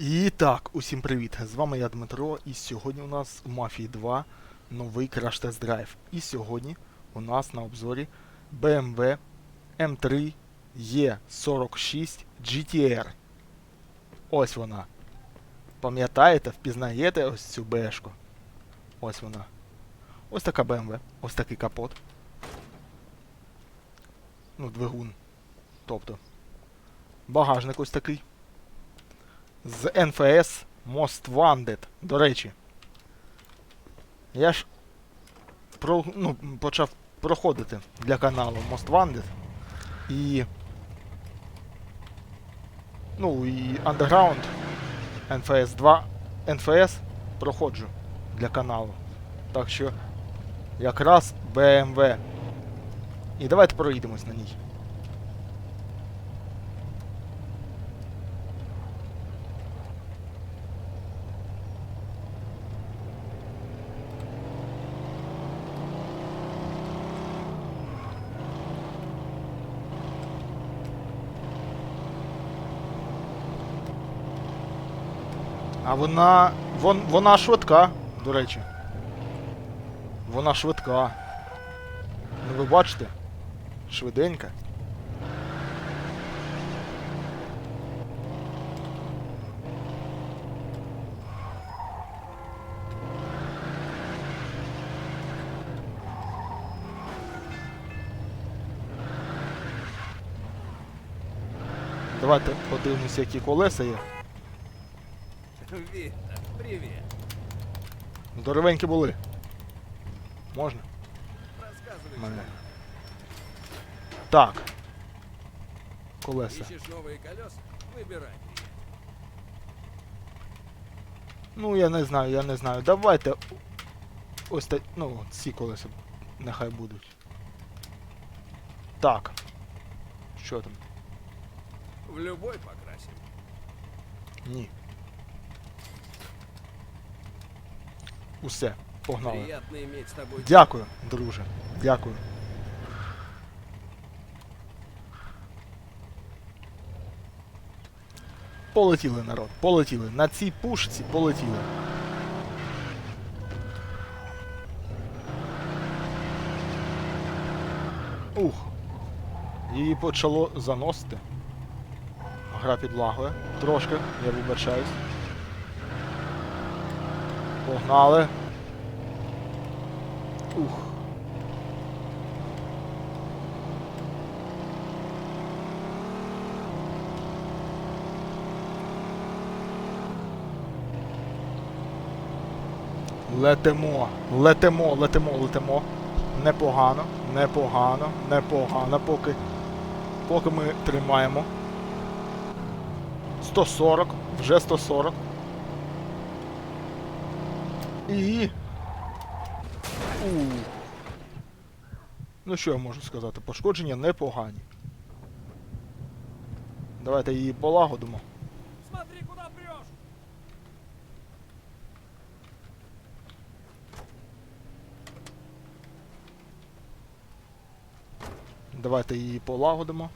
І так, усім привіт! З вами я Дмитро, і сьогодні у нас у Мафії 2 новий Crash Test Drive. І сьогодні у нас на обзорі BMW M3 E46 GTR. Ось вона. Пам'ятаєте, впізнаєте ось цю бешку? Ось вона. Ось така BMW, ось такий капот. Ну, двигун. Тобто. Багажник ось такий з NFS Most Wanted. До речі. Я ж про, ну, почав проходити для каналу Most Wanted. І. Ну і Underground NFS 2 NFS проходжу для каналу. Так що якраз BMW. І давайте проїдемось на ній. А вона. Вон, вона швидка, до речі. Вона швидка. Ну ви бачите? Швиденька. Давайте подивимося, які колеса є. Вита, привет. Здоровенькі були. Можна? Рассказывай, Мене. что Так. Колеса. ищешь новые колеса? Выбирай. Ну, я не знаю, я не знаю. Давайте. Ось та. Ну, ці колеса нехай будуть. Так. Що там? В любой покрасим. Ні. Усе, погнали. Дякую, друже. Дякую. Полетіли, народ, полетіли. На цій пушці полетіли. Ух. Її почало заносити. Гра підлагує. Трошки, я вибачаюсь. Погнали. Ух. Летимо, летимо, летимо, летимо. Непогано, непогано, непогано, поки, поки ми тримаємо. 140, вже 140. І. У. Ну що я можу сказати? Пошкодження непогані. Давайте її полагодимо. Смотри, куда прешь! Давайте її полагодимо.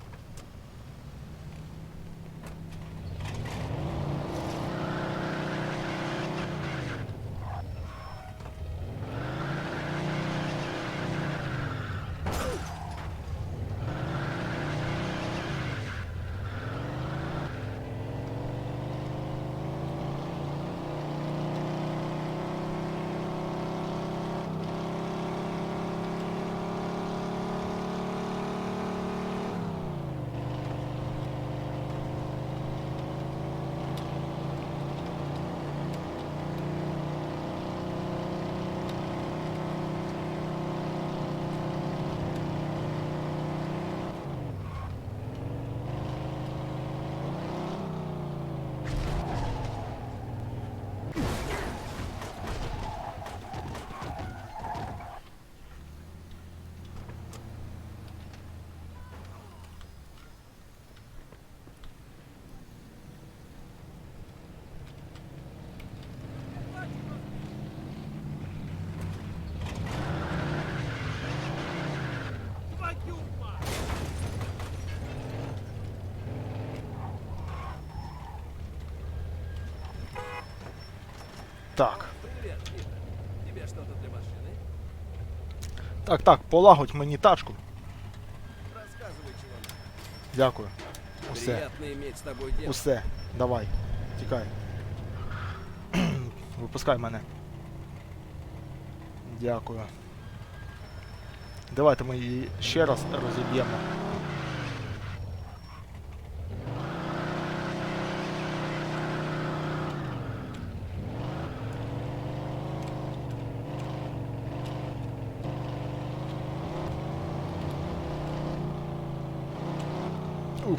Так. Так, так, полагодь мені тачку. Дякую. Усе. Усе. Давай. Тікай. Випускай мене. Дякую. Давайте ми її ще раз розіб'ємо. Ух.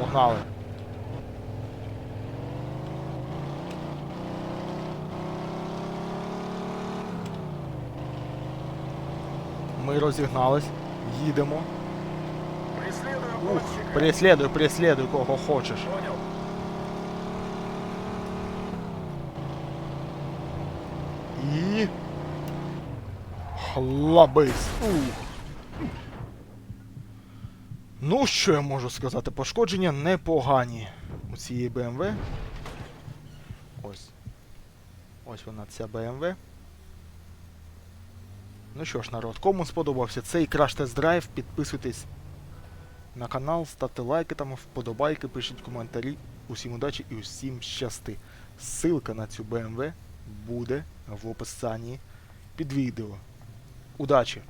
Погнали. Ми розігнались, їдемо. Ух, преслідуй, преслідуй кого хочеш. І. Хлабись. Ух. Ну, що я можу сказати? Пошкодження непогані у цієї BMW. Ось. Ось вона ця BMW. Ну що ж, народ, кому сподобався цей краш тест драйв, підписуйтесь на канал, ставте лайки там, вподобайки, пишіть коментарі. Усім удачі і усім щасти. Ссылка на цю BMW буде в описанні під відео. Удачі!